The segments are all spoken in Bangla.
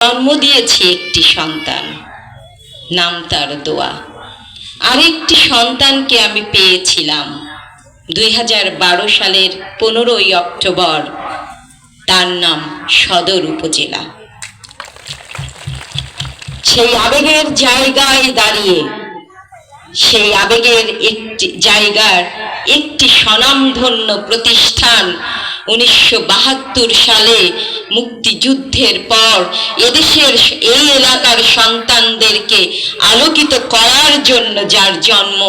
জন্ম দিয়েছি একটি সন্তান। নাম তার দোয়া। আরেকটি সন্তানকে আমি পেয়েছিলাম। দুই হাজার বারো সালের পনেরোই অক্টোবর, তার নাম সদর উপজেলা। সেই আবেগের জায়গায় দাঁড়িয়ে, সেই আবেগের একটি জায়গার একটি স্বনামধন্য প্রতিষ্ঠান উনিশশো বাহাত্তর সালে মুক্তিযুদ্ধের পর এদেশের এই এলাকার সন্তানদেরকে আলোকিত করার জন্য যার জন্ম,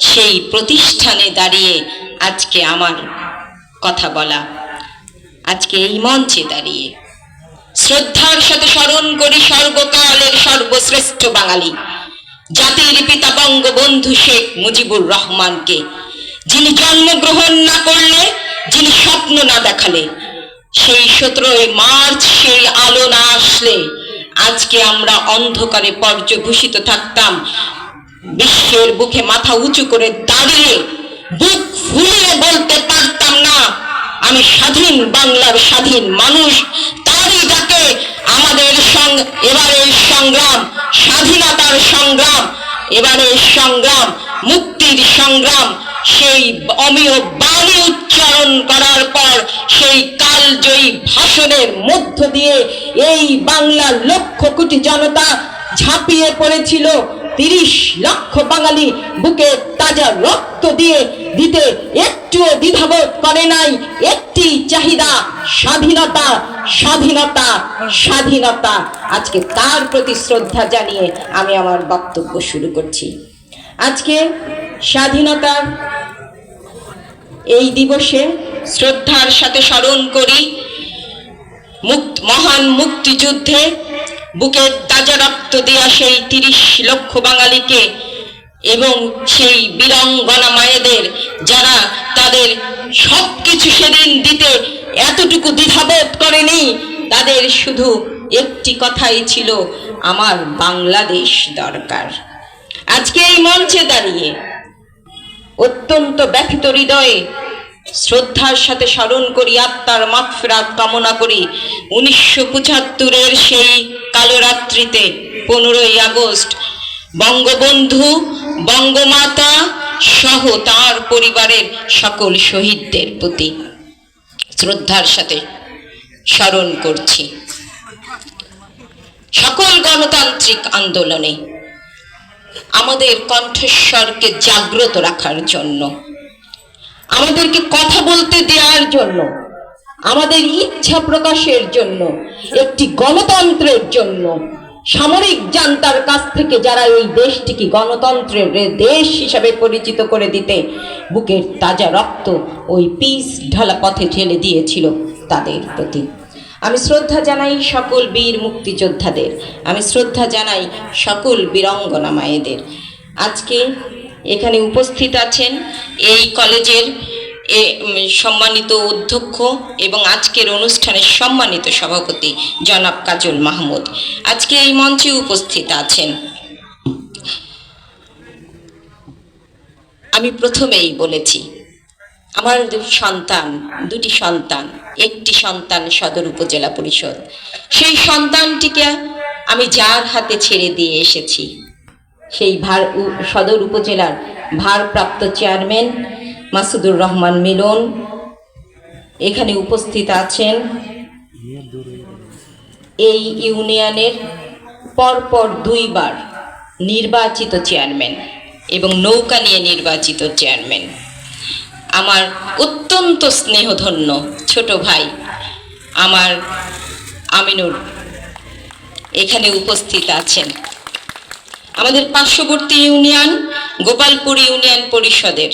সেই প্রতিষ্ঠানে দাঁড়িয়ে আজকে আমার কথা বলা, আজকে এই মঞ্চে দাঁড়িয়ে। শ্রদ্ধার সাথে স্মরণ করি সর্বকালের সর্বশ্রেষ্ঠ বাঙালি, জাতির পিতা বঙ্গবন্ধু শেখ মুজিবুর রহমানকে, যিনি জন্মগ্রহণ না করলে যিনি স্বপ্ন না দেখালে, সেই সতেরোই মার্চ, সেই আলো না আসলে, আজকে আমরা অন্ধকারে পর্যভূষিত থাকতাম। বিশ্বের বুকে মাথা উঁচু করে দাঁড়িয়ে বুক ফুলিয়ে বলতে পারতাম না, আমি স্বাধীন বাংলার স্বাধীন মানুষ, তারই ডাকে আমাদের এবারের সংগ্রাম, স্বাধীনতার সংগ্রাম, এবারের সংগ্রাম, মুক্তির সংগ্রাম, সেই অমীয় বাণী উচ্চারণ করার পর সেই কালজয়ী ভাষণের মধ্য দিয়ে এই বাংলার লক্ষ কোটি জনতা ঝাঁপিয়ে পড়েছিল। তিরিশ লক্ষ বাঙালি বুকে তাজা রক্ত দিয়ে দিতে একটুও দ্বিধাবোধ করে নাই। একটি চাহিদা, স্বাধীনতা স্বাধীনতা স্বাধীনতা। আজকে তার প্রতি শ্রদ্ধা জানিয়ে আমি আমার বক্তব্য শুরু করছি। আজকে স্বাধীনতার এই দিবসে শ্রদ্ধার সাথে স্মরণ করি। মহান মুক্তিযুদ্ধে বুকের তাজা রক্ত দেয়া সেই তিরিশ লক্ষ বাঙালিকে এবং সেই বীরাঙ্গনা মায়েদের যারা তাদের সব কিছু সেদিন দিতে এতটুকু দ্বিধাবোধ করেনি, তাদের শুধু একটি কথাই ছিল, আমার বাংলাদেশ দরকার। আজকে এই মঞ্চে দাঁড়িয়ে অত্যন্ত ব্যথিত হৃদয়ে শ্রদ্ধার সাথে স্মরণ করি, আত্মার মাগফিরাত কামনা করি। উনিশশো পঁচাত্তরের সেই কালো রাত্রিতে পনেরোই আগস্ট, বঙ্গবন্ধু, বঙ্গমাতা সহ তার পরিবারের সকল শহীদদের প্রতি শ্রদ্ধার সাথে স্মরণ করছি। সকল গণতান্ত্রিক আন্দোলনে আমাদের কণ্ঠস্বরকে জাগ্রত রাখার জন্য আমাদেরকে কথা বলতে দেওয়ার জন্য, আমাদের ইচ্ছা প্রকাশের জন্য, একটি গণতন্ত্রের জন্য, সামরিক জান্তার কাছ থেকে যারা এই দেশটিকে গণতন্ত্রের দেশ হিসাবে পরিচিত করে দিতে বুকের তাজা রক্ত ওই পিস ঢালা পথে ঠেলে দিয়েছিল তাদের প্রতি। আমি শ্রদ্ধা জানাই সকল বীর মুক্তিযোদ্ধাদের, আমি শ্রদ্ধা জানাই সকল বীরঙ্গনা মায়েদের। আজকে এখানে উপস্থিত আছেন এই কলেজের এ, সম্মানিত অধ্যক্ষ এবং আজকের অনুষ্ঠানের সম্মানিত সভাপতি জনাব কাজল মাহমুদ। আজকে এই মঞ্চে উপস্থিত আছেন। আমি প্রথমেই বলেছি আমার সন্তান দুটি সন্তান একটি সন্তান সদর উপজেলা পরিষদ। সেই সন্তানটিকে আমি যার হাতে ছেড়ে দিয়ে এসেছি সেই ভার সদর উপজেলার ভারপ্রাপ্ত চেয়ারম্যান মাসুদুর রহমান মিলন এখানে উপস্থিত আছেন। এই ইউনিয়নের পরপর দুইবার নির্বাচিত চেয়ারম্যান এবং নৌকা নিয়ে নির্বাচিত চেয়ারম্যান। আমার অত্যন্ত স্নেহধন্য ছোট ভাই আমার আমিনুর এখানে উপস্থিত আছেন। আমাদের পার্শ্ববর্তী ইউনিয়ন গোপালপুর ইউনিয়ন পরিষদের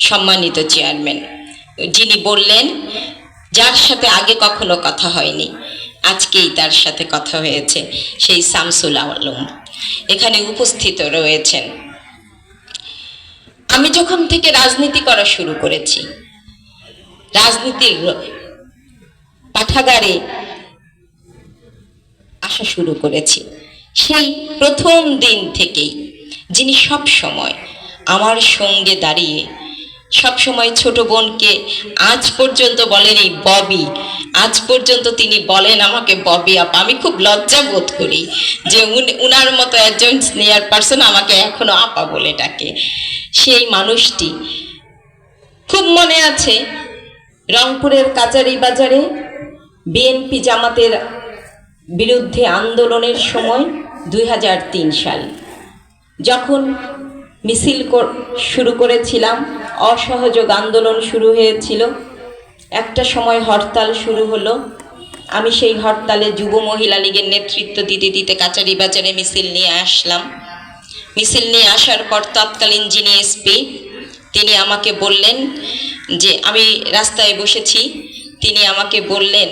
সম্মানিত চেয়ারম্যান। যিনি বললেন, যার সাথে আগে কখনো কথা হয়নি, আজকেই তার সাথে কথা হয়েছে সেই শামসুল আলম। এখানে উপস্থিত রয়েছেন। আমি যখন থেকে রাজনীতি করা শুরু করেছি, রাজনীতির পাঠাগারে আসা শুরু করেছি। সেই প্রথম দিন থেকেই, যিনি সব সময় আমার সঙ্গে দাঁড়িয়ে, সব সময় ছোট বোনকে আজ পর্যন্ত বলেন এই ববি, আজ পর্যন্ত তিনি বলেন আমাকে ববি আপা, আমি খুব লজ্জা বোধ করি যে উনি, উনার মতো একজন সিনিয়র পার্সন আমাকে এখনও আপা বলে ডাকে। সেই মানুষটি খুব মনে আছে রংপুরের কাচারি বাজারে বিএনপি জামাতের বিরুদ্ধে আন্দোলনের সময় দুই হাজার তিন সাল। যখন মিছিল শুরু করেছিলাম, অসহযোগ আন্দোলন শুরু হয়েছিল। একটা সময় হরতাল শুরু হলো। আমি সেই হরতালে যুব মহিলা লীগের নেতৃত্ব দিতে দিতে কাচারি বাজারে মিছিল নিয়ে আসলাম। মিছিল নিয়ে আসার পর তৎকালীন যিনি এসপি তিনি আমাকে বললেন যে, আমি রাস্তায় বসেছি। তিনি আমাকে বললেন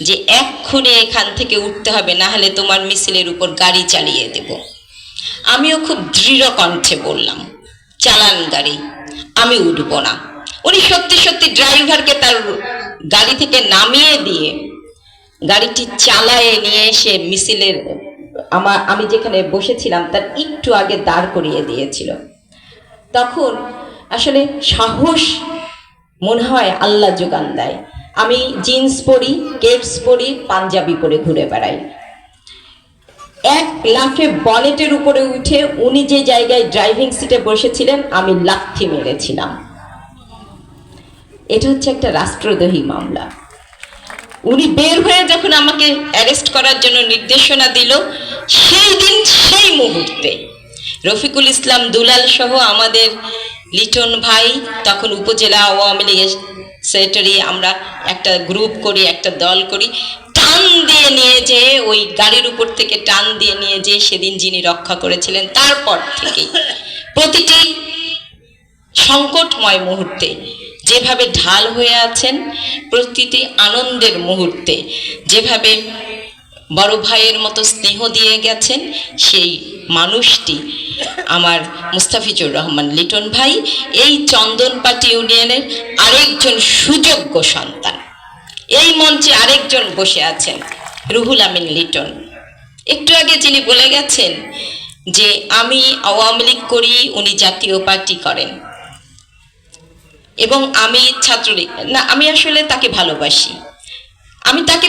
যে এক্ষুনি এখান থেকে উঠতে হবে, না হলে তোমার মিছিলের উপর গাড়ি চালিয়ে দেব। আমিও খুব দৃঢ় কণ্ঠে বললাম, চালান গাড়ি, আমি উঠব না। উনি সত্যি সত্যি ড্রাইভারকে তার গাড়ি থেকে নামিয়ে দিয়ে গাড়িটি চালায়ে নিয়ে এসে মিছিলের আমার আমি যেখানে বসেছিলাম তার একটু আগে দাঁড় করিয়ে দিয়েছিল। তখন আসলে সাহস মনে হয় আল্লাহ যোগান দেয়। আমি জিন্স পরি কেপস পরি, পাঞ্জাবি পরে ঘুরে বেড়াই। এক লাফে বনেটের উপরে উঠে উনি যে জায়গায় ড্রাইভিং সিটে বসেছিলেন, আমি লাথি মেরেছিলাম। এটা হচ্ছে একটা রাষ্ট্রদ্রোহী মামলা। উনি বের হয়ে যখন আমাকে অ্যারেস্ট করার জন্য নির্দেশনা দিল, সেই দিন, সেই মুহূর্তে রফিকুল ইসলাম দুলাল সহ আমাদের লিটন ভাই, তখন উপজেলা আওয়ামী লীগের সেক্রেটারি আমরা একটা গ্রুপ করি, একটা দল করি। টান দিয়ে নিয়ে যে ওই গাড়ির উপর থেকে টান দিয়ে নিয়ে যে সেদিন যিনি রক্ষা করেছিলেন, তারপর থেকেই। প্রতিটি সংকটময় মুহূর্তে, যেভাবে ঢাল হয়ে আছেন, প্রতিটি আনন্দের মুহূর্তে, যেভাবে বড় ভাইয়ের মতো স্নেহ দিয়ে গেছেন, সেই মানুষটি আমার মুস্তাফিজুর রহমান লিটন ভাই, এই চন্দনপাটি ইউনিয়নের আরেকজন সুযোগ্য সন্তান। এই মঞ্চে আরেকজন বসে আছেন রুহুল আমিন লিটন। একটু আগে যিনি বলে গেছেন যে, আমি আওয়ামী লীগ করি, উনি জাতীয় পার্টি করেন। এবং আমি ছাত্রলীগ না, আমি আসলে তাকে ভালোবাসি। আমি তাকে